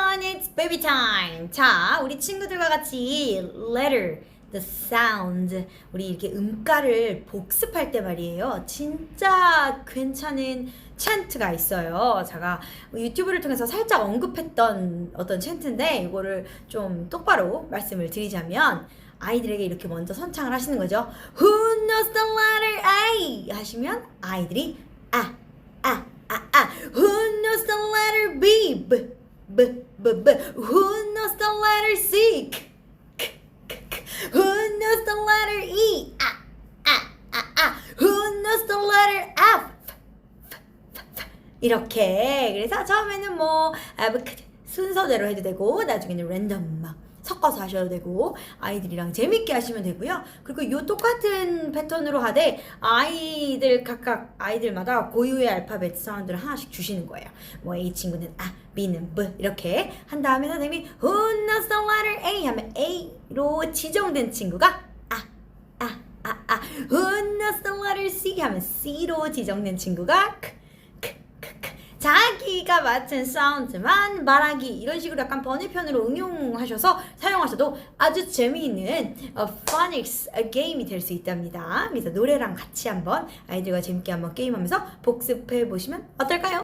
everyone, it's baby time. 자, 우리 친구들과 같이 letter, the sound, 우리 이렇게 음가를 복습할 때 말이에요. 진짜 괜찮은 챈트가 있어요. 제가 유튜브를 통해서 살짝 언급했던 어떤 챈트인데 이거를 좀 똑바로 말씀을 드리자면 아이들에게 이렇게 먼저 선창을 하시는 거죠. Who knows the letter A? 하시면 아이들이 아, 아, 아, 아. Who knows the letter B? B, B, B, B. Who knows the letter C? K, K, K. Who knows the letter E? 아, 아, 아, 아. Who knows the letter F? F, F, F. 이렇게 그래서 처음에는 뭐 순서대로 해도 되고 나중에는 랜덤 막 섞어서 하셔도 되고 아이들이랑 재밌게 하시면 되고요. 그리고 요 똑같은 패턴으로 하되 아이들 각각 아이들마다 고유의 알파벳 사운드를 하나씩 주시는 거예요. 뭐 A 친구는 아, B는 B 이렇게 한 다음에 선생님이 Who knows the letter A 하면 A로 지정된 친구가 아, 아, 아, 아. Who knows the letter C 하면 C로 지정된 친구가 크, 크, 크, 크. 자기가 맡은 사운드만 말하기 이런 식으로 약간 번외편으로 응용하셔서 사용하셔도 아주 재미있는 어, phonics 게임이 될 수 있답니다. 그래서 노래랑 같이 한번 아이들과 재밌게 한번 게임하면서 복습해 보시면 어떨까요?